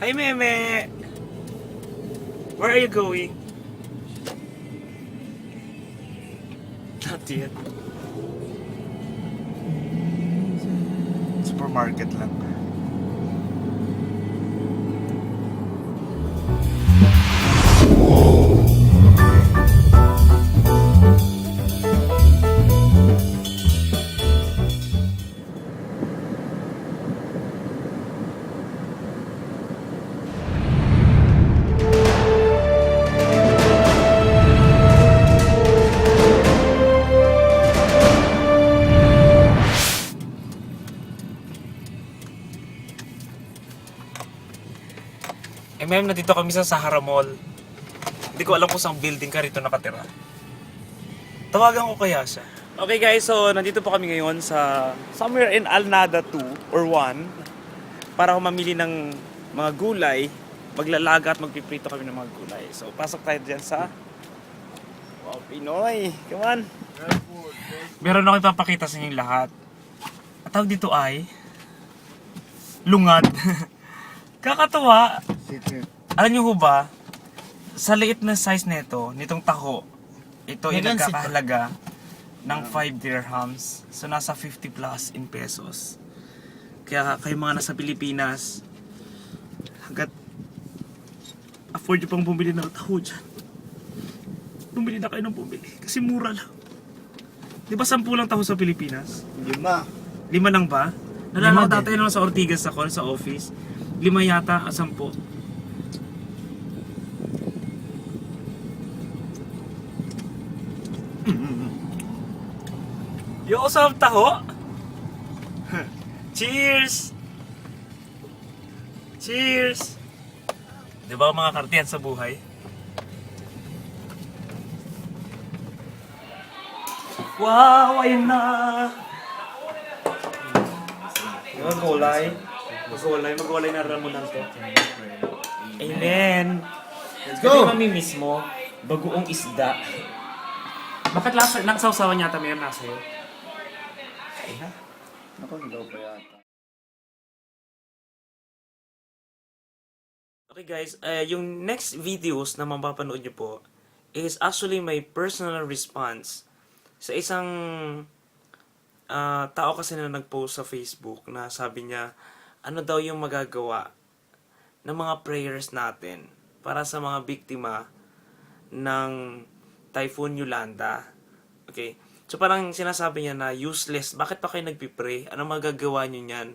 Hi, Meme! Where are you going? Not yet. Supermarket lang. Ma'am, nandito kami sa Sahara Mall. Hindi ko alam kung saan building ka rito nakatira. Tawagan ko kaya siya. Okay guys, so nandito po kami ngayon sa somewhere in Alnada 2 or 1 para mamili ng mga gulay, maglalaga at magpiprito kami ng mga gulay. So pasok tayo dyan sa Wow, Pinoy! Come on! Meron ako ipapakita sa inyo lahat. At tawag dito ay lungad. Kakatuwa. Alam niyo ho ba, sa liit na size nito, nitong taho, ito ay nagkakahalaga ng 5 dirhams. So nasa 50 plus in pesos. Kaya kayo mga nasa Pilipinas, hanggat afford nyo pang bumili ng taho dyan, bumili na kayo ng bumili. Kasi mura lang. Di ba 10 lang taho sa Pilipinas? Lima. Lima lang ba? Nalala ko dati nung sa Ortigas ako sa office. Lima yata, ah, also have taho? Cheers! Cheers! Di ba mga kartiyan sa buhay? Wow, ayun na! Magulay. Magulay. Magulay na ramunan to. Amen. Let's go! yung mamimiss mo. Bagoong isda. Bakit lasa, nagsawsawan yata mayroon nasa iyo? Kain na. Ako, hilaw pa yata. Okay guys, uh, yung next videos na mapapanood nyo po is actually my personal response sa isang ah, tao kasi na nag-post sa Facebook na sabi niya ano daw yung magagawa ng mga prayers natin para sa mga biktima ng Typhoon Yolanda. Okay? So parang sinasabi niya na useless. Bakit pa kayo nagpipray? Ano magagawa niyo niyan?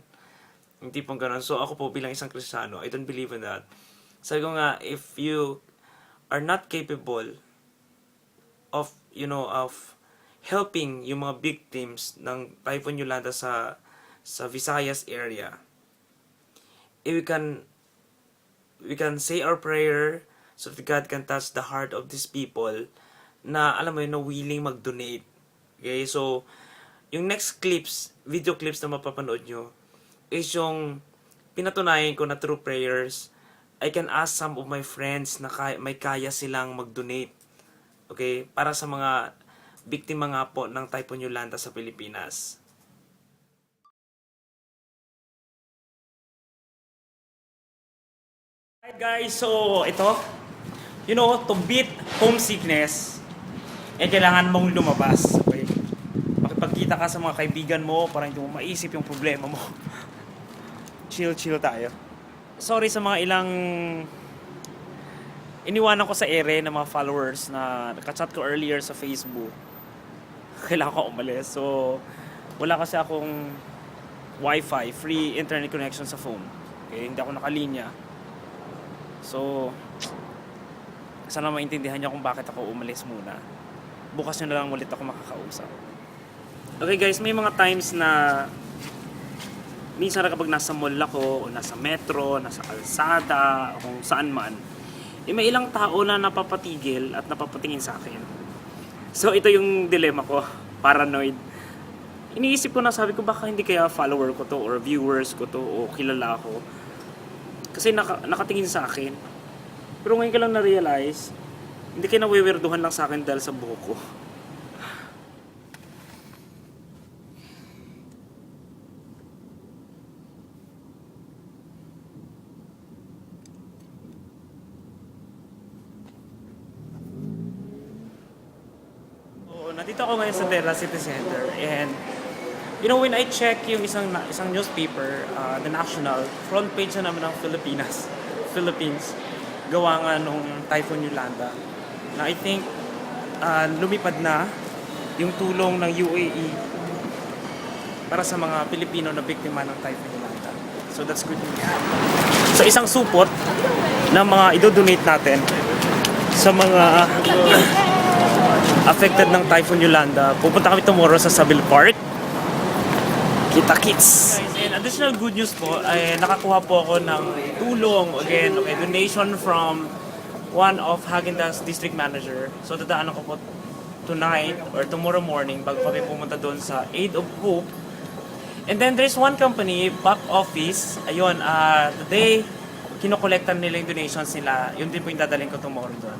Yung tipong ganun. So ako po bilang isang Kristiyano, I don't believe in that. Sabi ko nga, if you are not capable of, you know, of helping yung mga victims ng Typhoon Yolanda sa sa Visayas area, if we can we can say our prayer so that God can touch the heart of these people na alam mo yun, na willing mag-donate. Okay, so yung next clips, video clips na mapapanood nyo is yung pinatunayan ko na through prayers, I can ask some of my friends na kaya, may kaya silang mag-donate. Okay? Para sa mga biktima nga po ng Typhoon Yolanda sa Pilipinas. Alright guys, so ito, you know, to beat homesickness, eh kailangan mong lumabas. Okay? Makipagkita ka sa mga kaibigan mo para hindi mo maisip yung problema mo. chill, chill tayo. Sorry sa mga ilang iniwanan ko sa ere ng mga followers na nakachat ko earlier sa Facebook. Kailangan ko umalis. So, wala kasi akong wifi, free internet connection sa phone. Okay, hindi ako nakalinya. So, sana maintindihan niyo kung bakit ako umalis muna. Bukas nyo na lang ulit ako makakausap. Okay guys, may mga times na minsan na kapag nasa mall ako, o nasa metro, nasa kalsada, o kung saan man, eh may ilang tao na napapatigil at napapatingin sa akin. So ito yung dilemma ko, paranoid. Iniisip ko na sabi ko baka hindi kaya follower ko to or viewers ko to o kilala ko. Kasi naka, nakatingin sa akin. Pero ngayon ko lang na-realize, hindi kayo nawiwirduhan lang sa akin dahil sa buhok ko. Dito Dela City Center and you know when I check yung isang isang newspaper, uh, The National, front page na naman ng Pilipinas, Philippines, gawa nga nung Typhoon Yolanda. Na I think uh, lumipad na yung tulong ng UAE para sa mga Pilipino na biktima ng Typhoon Yolanda. So that's good news. So isang supot na mga idodonate natin sa mga affected ng Typhoon Yolanda. Pupunta kami tomorrow sa Sabil Park. Kita kits! And additional good news po, ay nakakuha po ako ng tulong, again, okay, donation from one of Häagen-Dazs district manager. So dadaanan ko po tonight or tomorrow morning bago kami pumunta doon sa Aid of Hope. And then there's one company, back office, ayun, uh, today, kinokolektan nila yung donations nila. Yun din po yung dadalhin ko tomorrow doon.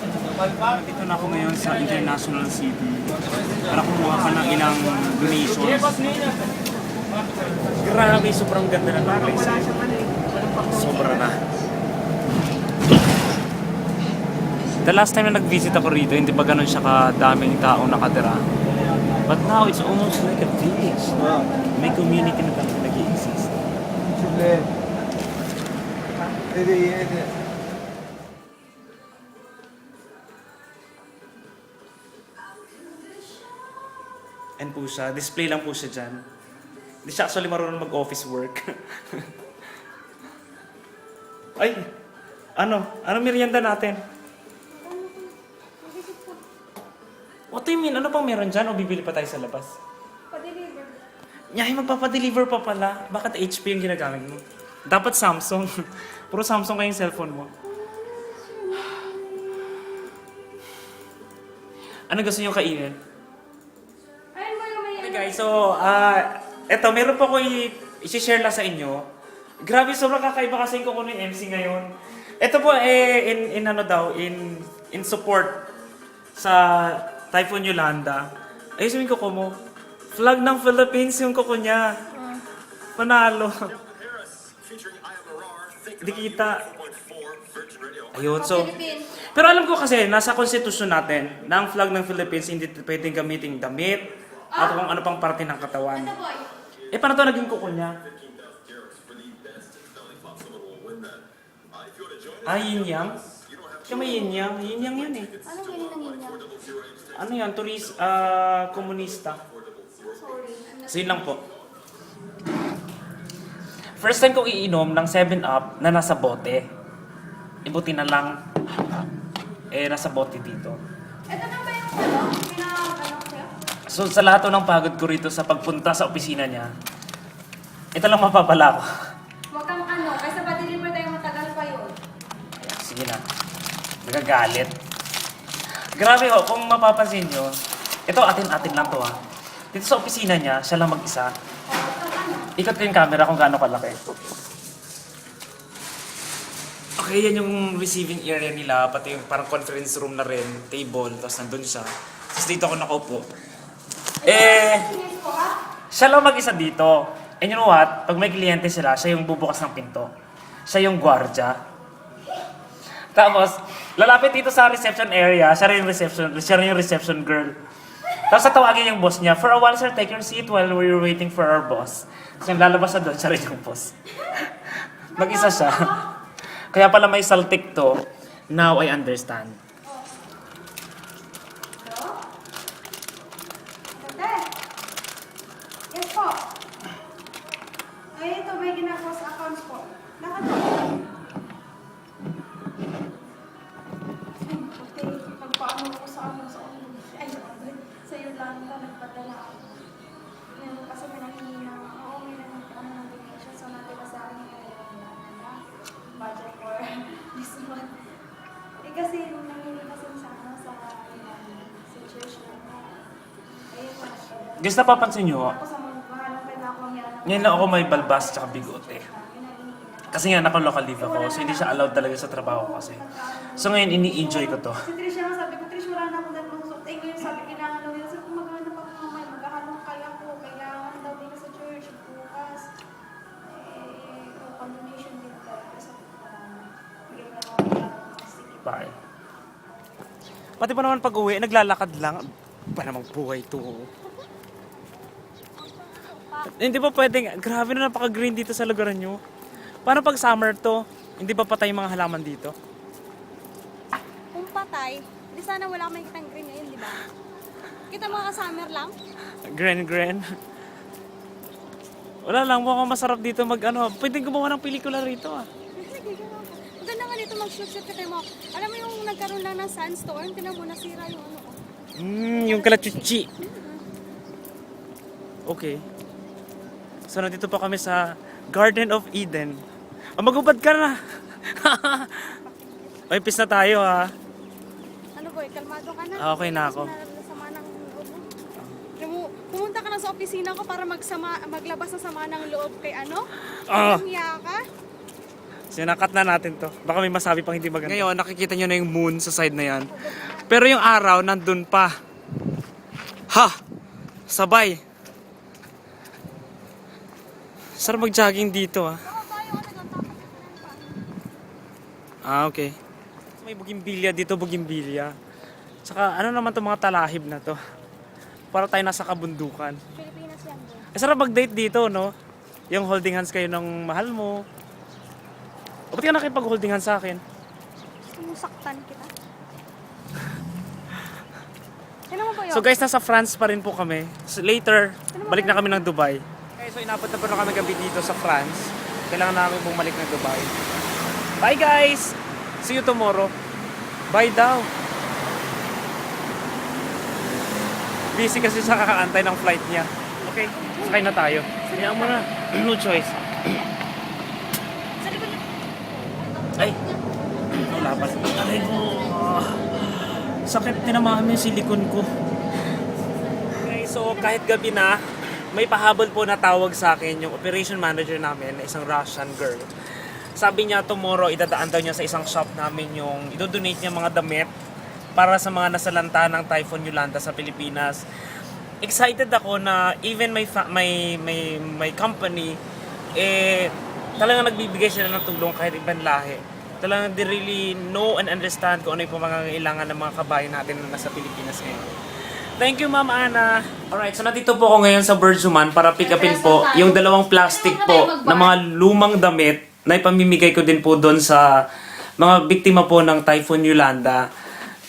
Dito na ako ngayon sa International City para kumuha pa ng ilang donations. Grabe, sobrang ganda ng place. Sobra na. The last time na nag-visit ako rito, hindi pa ganun siya kadaming taong nakatira. But now, it's almost like a village. May community na talaga nag-i-exist. Po siya, display lang po siya dyan. Hindi siya actually marunong mag-office work. Ay, ano? Ano merienda natin? What do you mean? Ano pang meron dyan? O bibili pa tayo sa labas? Pa-deliver. Yahay, magpapadeliver pa pala. Bakit HP yung ginagamit mo? Dapat Samsung. Puro Samsung kayong cellphone mo. Ano gusto niyo kainin? Ayun mo yung may Hey guys, so, ah, eto, meron pa ko i-share lang sa inyo. Grabe, sobrang kakaiba kasi ko kuno yung MC ngayon. Ito po, eh, in, in ano daw, in, in support sa Typhoon Yolanda. Ayusin yung kuko mo. Flag ng Philippines yung kuko niya. Panalo. Di kita. Ayun, so... Pero alam ko kasi, nasa konstitusyon natin, na ang flag ng Philippines hindi pwedeng gamitin damit at kung ano pang parte ng katawan. Boy. Eh, paano to naging kuko niya? Ah, yin yang? Siya may yin yang. Yin yang yan eh. Anong meaning ng inyo? Ano yan? Turis, ah, komunista. So, yun lang po. First time kong iinom ng 7-Up na nasa bote. Ibuti na lang. Eh, nasa bote dito. Ito na ba yung ano? So, sa lahat ng pagod ko rito sa pagpunta sa opisina niya, ito lang mapapala ko. Huwag kang ano. Kaysa pa-deliver tayo matagal pa yun. Ayan, sige na. Nagagalit. Grabe ho, kung mapapansin nyo, ito atin-atin lang to ha. Dito sa opisina niya, siya lang mag-isa. Ikot ko yung camera kung gaano kalaki. Okay, yan yung receiving area nila, pati yung parang conference room na rin, table, tapos nandun siya. Tapos dito ako nakaupo. Eh, siya lang mag-isa dito. And you know what? Pag may kliyente sila, siya yung bubukas ng pinto. Siya yung gwardya. Tapos, lalapit dito sa reception area, siya rin yung reception, siya rin yung reception girl. Tapos tatawagin yung boss niya, for a while sir, take your seat while we're waiting for our boss. Tapos yung lalabas na doon, siya rin yung boss. Mag-isa siya. Kaya pala may saltik to, now I understand. Guys, napapansin nyo, ang ngayon lang ako may balbas tsaka bigote. Kasi nga, naka-local leave ako, so hindi siya allowed talaga sa trabaho ko kasi. So ngayon, ini-enjoy ko to. Si Trish nga sabi ko, Trish wala na akong dalawang suot. Eh ngayon sabi, kailangan daw nila. Sabi ko, maghanap ako mamaya, maghahanap kaya ako. Kailangan daw nila sa church, bukas. Eh, condemnation din talaga. Sabi ko, parang, bigyan na ako ng. Bye. Pati pa naman pag uwi, naglalakad lang. Pa namang buhay to. Hindi ba pwedeng, grabe na napaka-green dito sa lugaran nyo. Paano pag summer to, hindi ba patay mga halaman dito? Kung patay, di sana wala kami kitang green ngayon, di ba? Kita mga ka-summer lang. Green, green. Wala lang, mukhang masarap dito mag ano. Pwedeng gumawa ng pelikula rito ah. Ang ganda nga dito mag-shoot-shoot ka mo. Alam mo yung nagkaroon lang ng sandstorm, tinan mo nasira yung ano ko. Mm, yung kalachuchi. Okay. So, nandito pa kami sa Garden of Eden. Oh, magubad ka na. Ay, pis na tayo ha. Ano boy, kalmado ka na. Ah, okay na ako. Sama ng loob mo. Alam mo, Pumunta ka na sa opisina ko para magsama, maglabas ng sama ng loob kay ano? Ah. Ang ka? Sinakat na natin to. Baka may masabi pang hindi maganda. Ngayon, nakikita nyo na yung moon sa side na yan. Pero yung araw, nandun pa. Ha! Sabay. Sarap mag-jogging dito ah. Ah, okay. May bugimbilya dito, bugimbilya. Tsaka ano naman to mga talahib na to. Para tayo nasa kabundukan. Pilipinas yan boy. Eh, sarap mag-date dito, no? Yung holding hands kayo ng mahal mo. O, ba't ka nakipag-holding hands sa akin? Gusto mong saktan kita? Tignan mo ba yun? So guys, nasa France pa rin po kami. So, later, balik na kami ng Dubai. Okay, so inabot na po na kami gabi dito sa France. Kailangan namin bumalik ng Dubai. Bye guys! See you tomorrow. Bye daw. Busy kasi siya kakaantay ng flight niya. Okay, sakay na tayo. Sige mo na. no choice. Ay! Wala pa. Aray ko. Sakit tinamaan mo yung silikon ko. Okay, so kahit gabi na, may pahabol po na tawag sa akin yung operation manager namin na isang Russian girl. Sabi niya tomorrow idadaan daw niya sa isang shop namin yung idodonate niya mga damit para sa mga nasalanta ng Typhoon Yolanda sa Pilipinas. Excited ako na even my fa- my my my company eh talagang nagbibigay sila ng tulong kahit ibang lahi. Talagang they really know and understand kung ano yung pangangailangan ng mga kabayan natin na nasa Pilipinas ngayon. Thank you, Ma'am Ana. Alright, so nandito po ako ngayon sa Birdsuman para pick upin po yung dalawang plastic po na mga lumang damit na ipamimigay ko din po doon sa mga biktima po ng Typhoon Yolanda.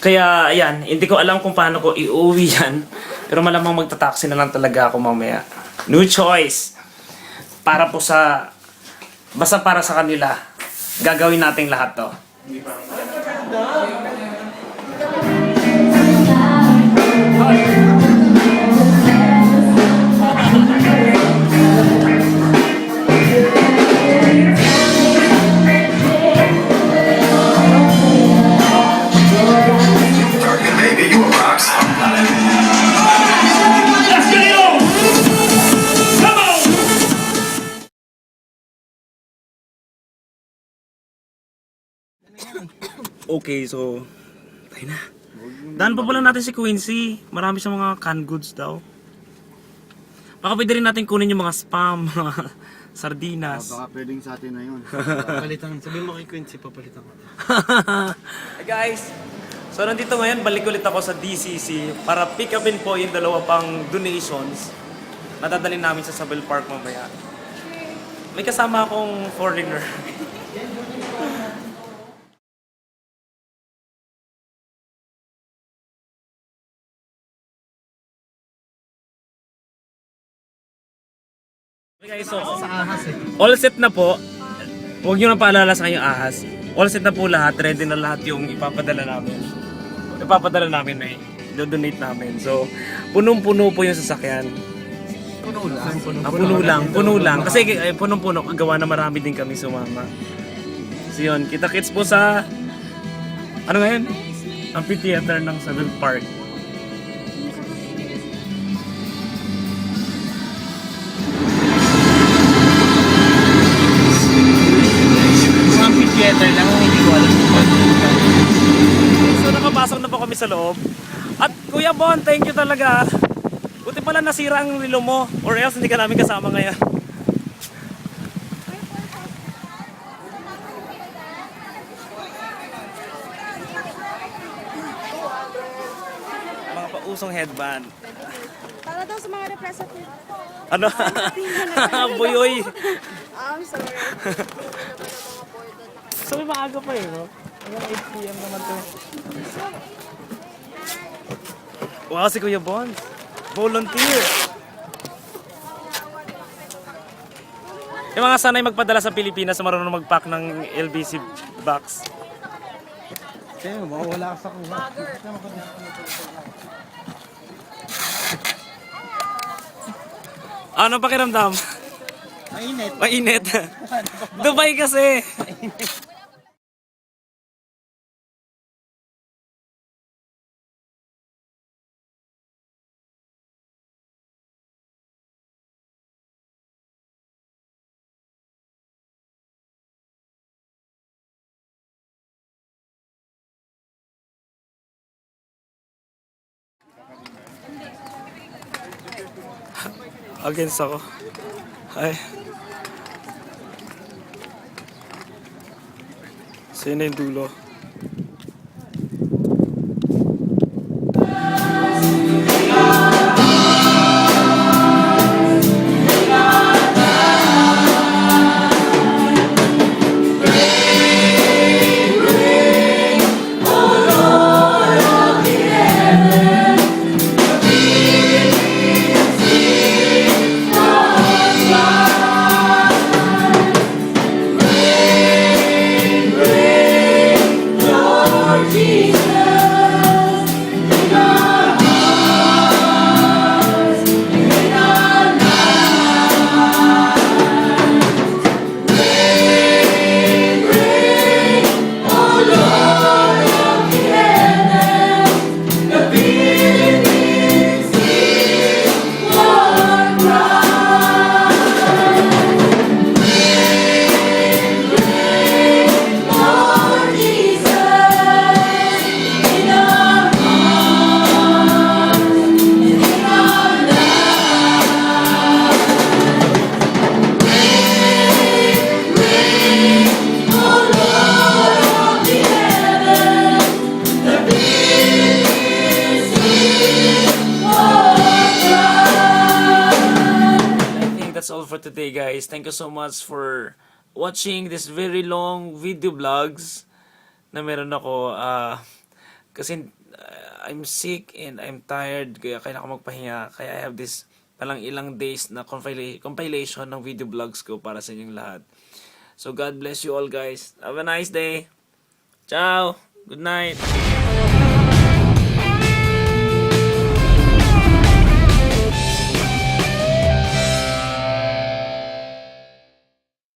Kaya, ayan, hindi ko alam kung paano ko iuwi yan. Pero malamang magta-taxi na lang talaga ako mamaya. No choice. Para po sa, basta para sa kanila, gagawin nating lahat to. Target Okay, so... Tayo na. Daan pa pala natin si Quincy. Marami siyang mga canned goods daw. Baka pwede rin natin kunin yung mga spam, mga sardinas. Baka pwedeng sa atin na yun. Palitan. Sabihin mo kay Quincy, papalitan ko. Hey guys! So nandito ngayon, balik ulit ako sa DCC para pick upin po yung dalawa pang donations na dadalhin namin sa Sabel Park mamaya. May kasama akong foreigner. Okay guys, so all set na po. Huwag nyo na paalala sa kanyang ahas. All set na po lahat. Ready na lahat yung ipapadala namin. Ipapadala namin na i-donate namin. So, punong-puno po yung sasakyan. Puno lang. Ah, puno lang, puno lang. Kasi eh, punong-puno, gawa na marami din kami sumama. So yun, kita-kits po sa, ano ngayon? Amphitheater ng Savile Park. Sa loob. At Kuya Bon, thank you talaga. Buti pala nasira ang relo mo or else hindi ka namin kasama ngayon. Mga pausong headband. Para daw sa mga representative. Ano? Buyoy. I'm sorry. So may maaga pa eh, no? Hanggang 8 p.m. naman to. Wow, si Kuya Bon. Volunteer. Yung mga sanay magpadala sa Pilipinas na marunong mag-pack ng LBC box. Kaya mawawala ka sa kuha. Ano pakiramdam? Mainit. Mainit. Dubai kasi. Against ako. Ay. Sino yung dulo? That's all for today, guys. Thank you so much for watching this very long video vlogs na meron ako. ah kasi ah, I'm sick and I'm tired, kaya kailangan ko magpahinga. Kaya I have this palang ilang days na compila- compilation ng video vlogs ko para sa inyong lahat. So God bless you all, guys. Have a nice day. Ciao. Good night.